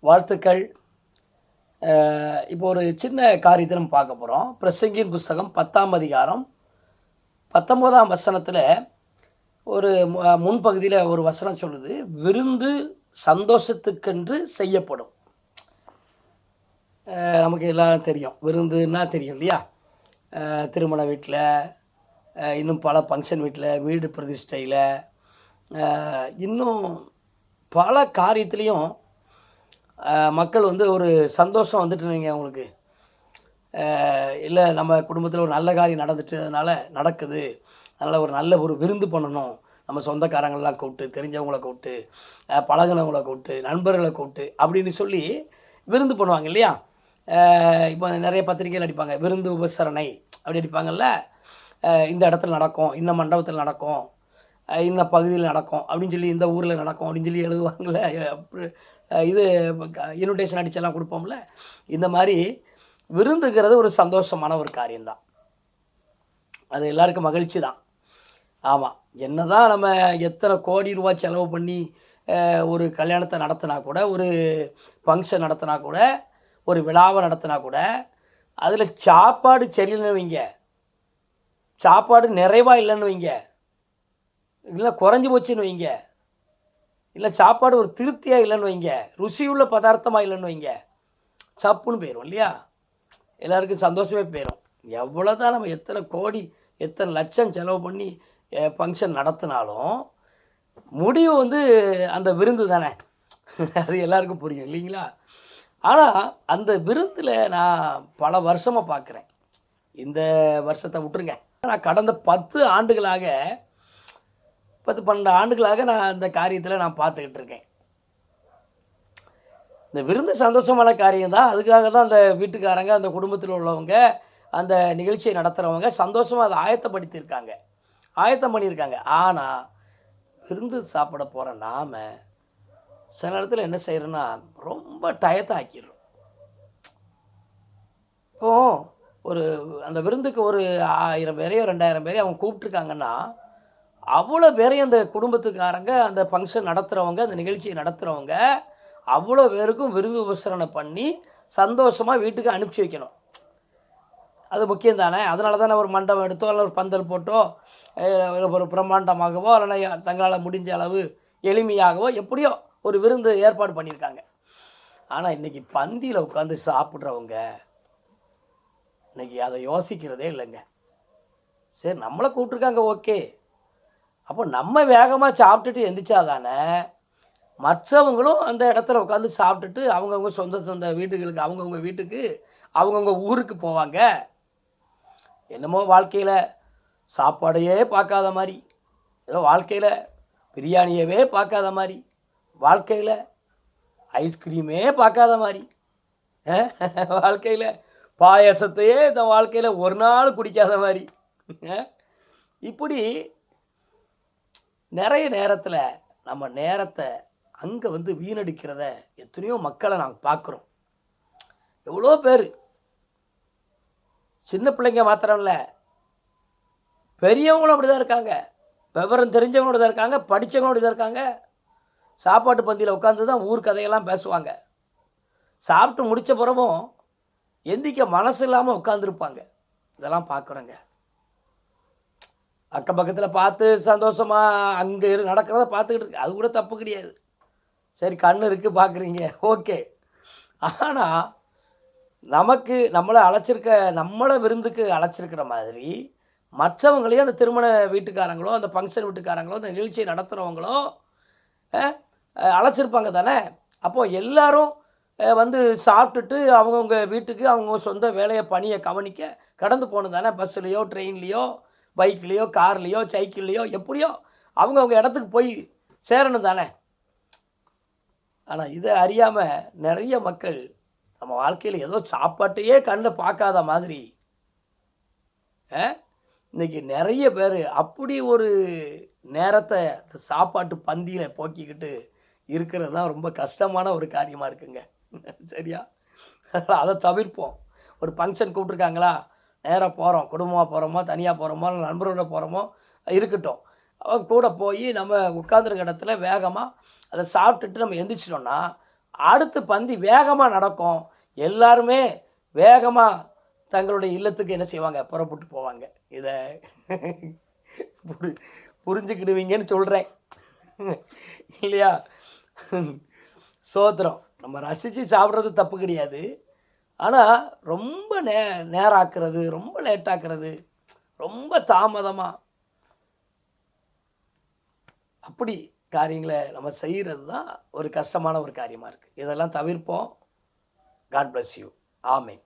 வாழ்த்துக்கள். இப்போ ஒரு சின்ன காரியத்தை நம்ம பார்க்க போகிறோம் பிரசங்கின் புஸ்தகம் பத்தாம் அதிகாரம் பத்தொம்போதாம் வசனத்தில் ஒரு மு- முன்பகுதியில் ஒரு வசனம் சொல்லுது விருந்து சந்தோஷத்துக்கென்று செய்யப்படும். நமக்கு எல்லாம் தெரியும். விருந்துன்னா தெரியும் இல்லையா? திருமண வீட்டில் இன்னும் பல ஃபங்க்ஷன் வீட்டில் வீடு பிரதிஷ்டையில் இன்னும் பல காரியத்துலேயும் மக்கள் வந்து ஒரு சந்தோஷம் வந்துட்டு அவங்களுக்கு. இல்லை நம்ம குடும்பத்தில் ஒரு நல்ல காரியம் நடந்துட்டு அதனால் நடக்குது. அதனால் ஒரு நல்ல ஒரு விருந்து பண்ணணும். நம்ம சொந்தக்காரங்களெலாம் கூப்பிட்டு தெரிஞ்சவங்கள கூப்பிட்டு அஹ் கூப்பிட்டு நண்பர்களை கூப்பிட்டு அப்படின்னு சொல்லி விருந்து பண்ணுவாங்க இல்லையா? இப்போ நிறைய பத்திரிகைகள் அடிப்பாங்க. விருந்து உபசரணை அப்படி அடிப்பாங்கல்ல? இந்த இடத்துல நடக்கும் இந்த மண்டபத்தில் நடக்கும் இந்த பகுதியில் நடக்கும் அப்படின்னு சொல்லி இந்த ஊரில் நடக்கும் அப்படின்னு சொல்லி எழுதுவாங்கள்ல இது இன்விடேஷன் அடிச்செல்லாம் கொடுப்போம்ல. இந்த மாதிரி விருந்துங்கிறது ஒரு சந்தோஷமான ஒரு காரியம்தான். அது எல்லாருக்கும் மகிழ்ச்சி தான் ஆமாம் என்ன தான் நம்ம எத்தனை கோடி ரூபா செலவு பண்ணி ஒரு கல்யாணத்தை நடத்தினா கூட ஒரு ஃபங்க்ஷன் நடத்தினா கூட ஒரு விழாவை நடத்தினா கூட அதில் சாப்பாடு சரியில்லைன்னு வைங்க. சாப்பாடு நிறைவாக இல்லைன்னு வைங்க. இல்லை குறைஞ்சி போச்சுன்னு வைங்க. இல்லை சாப்பாடு ஒரு திருப்தியாக இல்லைன்னு வைங்க. ருசியுள்ள பதார்த்தமாக இல்லைன்னு வைங்க. சப்புன்னு போயிடும் இல்லையா? எல்லாருக்கும் சந்தோஷமே போயிடும் எவ்வளோ தான் நம்ம எத்தனை கோடி எத்தனை லட்சம் செலவு பண்ணி ஃபங்க்ஷன் நடத்தினாலும் முடிவு வந்து அந்த விருந்து தானே. அது எல்லாருக்கும் புரியும் இல்லைங்களா? ஆனால் அந்த விருந்தில் நான் பல வருஷமாக பார்க்குறேன் இந்த வருஷத்தை விட்டுருங்க. நான் கடந்த பத்து ஆண்டுகளாக பத்து பன்னெண்டு ஆண்டுகளாக நான் இந்த காரியத்தில் நான் பார்த்துக்கிட்டு இருக்கேன். இந்த விருந்து சந்தோஷமான காரியம் தான். அதுக்காக தான் அந்த வீட்டுக்காரங்க அந்த குடும்பத்தில் உள்ளவங்க அந்த நிகழ்ச்சியை நடத்துகிறவங்க சந்தோஷமாக அதை ஆயத்தப்படுத்தியிருக்காங்க. ஆயத்தம் பண்ணியிருக்காங்க. ஆனால் விருந்து சாப்பிட போகிற நாம் சில நேரத்தில் என்ன செய்கிறோன்னா ரொம்ப டயத்தை ஆக்கிடுறோம். இப்போ ஒரு அந்த விருந்துக்கு ஒரு ஆயிரம் பேரையோ ரெண்டாயிரம் பேரையோ அவங்க கூப்பிட்ருக்காங்கன்னா அவ்வளோ பேரையும் அந்த குடும்பத்துக்காரங்க அந்த ஃபங்க்ஷன் நடத்துகிறவங்க அந்த நிகழ்ச்சியை நடத்துகிறவங்க அவ்வளோ பேருக்கும் விருது உபசரணை பண்ணி சந்தோஷமாக வீட்டுக்கு அனுப்பிச்சி வைக்கணும். அது முக்கியம் தானே அதனால தானே ஒரு மண்டபம் எடுத்தோ இல்லை ஒரு பந்தல் போட்டோ ஒரு பிரம்மாண்டமாகவோ இல்லைன்னா தங்களால் முடிஞ்ச அளவு எளிமையாகவோ எப்படியோ ஒரு விருந்து ஏற்பாடு பண்ணியிருக்காங்க. ஆனால் இன்றைக்கி பந்தியில் உட்காந்து சாப்பிட்றவங்க இன்னைக்கு அதை யோசிக்கிறதே இல்லைங்க. சரி நம்மளை கூப்பிட்ருக்காங்க ஓகே. அப்போ நம்ம வேகமாக சாப்பிட்டுட்டு எந்திரிச்சாதானே மற்றவங்களும் அந்த இடத்துல உட்காந்து சாப்பிட்டுட்டு அவங்கவுங்க சொந்த சொந்த வீட்டுகளுக்கு அவங்கவுங்க வீட்டுக்கு அவங்கவுங்க ஊருக்கு போவாங்க. என்னமோ வாழ்க்கையில் சாப்பாடையே பார்க்காத மாதிரி ஏதோ வாழ்க்கையில் பிரியாணியவே பார்க்காத மாதிரி வாழ்க்கையில் ஐஸ்கிரீமே பார்க்காத மாதிரி வாழ்க்கையில் பாயாசத்தையே இந்த வாழ்க்கையில் ஒரு நாள் குடிக்காத மாதிரி இப்படி நிறைய நேரத்தில் நம்ம நேரத்தை அங்கே வந்து வீணடிக்கிறத எத்தனையோ மக்களை நாங்கள் பார்க்குறோம் எவ்வளோ பேர்? சின்ன பிள்ளைங்க மாத்திரம் இல்லை பெரியவங்களும் அப்படி தான் இருக்காங்க. விவரம் தெரிஞ்சவங்களும் தான் இருக்காங்க. படித்தவங்களும் தான் இருக்காங்க. சாப்பாட்டு பந்தியில் உட்காந்து தான் ஊர் கதையெல்லாம் பேசுவாங்க. சாப்பிட்டு முடித்த பிறகும் எந்திக்க மனசு இல்லாமல் உட்காந்துருப்பாங்க இதெல்லாம் பார்க்குறோங்க அக்கம் பக்கத்தில் பார்த்து சந்தோஷமாக அங்கே இரு நடக்கிறத பார்த்துக்கிட்டு இருக்கு. அது கூட தப்பு கிடையாது. சரி கண் இருக்குது பார்க்குறீங்க. ஓகே. ஆனால் நமக்கு நம்மளை அழைச்சிருக்க நம்மளை விருந்துக்கு அழைச்சிருக்கிற மாதிரி மற்றவங்களையும் அந்த திருமண வீட்டுக்காரங்களோ அந்த ஃபங்க்ஷன் வீட்டுக்காரங்களோ அந்த நிகழ்ச்சியை நடத்துகிறவங்களோ அழைச்சிருப்பாங்க தானே? அப்போது எல்லாரும் வந்து சாப்பிட்டுட்டு அவங்கவுங்க வீட்டுக்கு அவங்க சொந்த வேலையை பணியை கவனிக்க கடந்து போகணும் தானே? பஸ்ஸுலேயோ ட்ரெயின்லேயோ பைக்லேயோ கார்லேயோ சைக்கிள்லேயோ எப்படியோ அவங்கவுங்க இடத்துக்கு போய் சேரணும் தானே. ஆனால் இதை அறியாமல் நிறைய மக்கள் நம்ம வாழ்க்கையில் ஏதோ சாப்பாட்டையே கண்ணில் பார்க்காத மாதிரி இன்றைக்கி இன்னைக்கு நிறைய பேர் அப்படி ஒரு நேரத்தை அந்த சாப்பாட்டு பந்தியில் போக்கிக்கிட்டு இருக்கிறது தான் ரொம்ப கஷ்டமான ஒரு காரியமாக இருக்குங்க. சரியா? அதை தவிர்ப்போம். ஒரு ஃபங்க்ஷன் கூப்பிட்ருக்காங்களா நேராக போகிறோம் குடும்பமாக போகிறோமோ தனியாக போகிறோமோ இல்லை நண்பரோட போகிறோமோ இருக்கட்டும். அவங்க கூட போய் நம்ம உட்காந்துருக்க இடத்துல வேகமாக அதை சாப்பிட்டுட்டு நம்ம எந்திரிச்சிட்டோம்னா அடுத்து பந்தி வேகமாக நடக்கும். எல்லாருமே வேகமாக தங்களுடைய இல்லத்துக்கு என்ன செய்வாங்க? புறப்பட்டு போவாங்க. இதை புரி புரிஞ்சுக்கிடுவீங்கன்னு சொல்கிறேன் இல்லையா? சோத்திரம். நம்ம ரசித்து சாப்பிட்றது தப்பு கிடையாது. ஆனால் ரொம்ப நே நேராக்கிறது ரொம்ப லேட்டாக்குறது ரொம்ப தாமதமாக அப்படி காரியங்களை நம்ம செய்கிறது தான் ஒரு கஷ்டமான ஒரு காரியமாக இருக்குது இதெல்லாம் தவிர்ப்போம். காட் பிளஸ் யூ ஆமை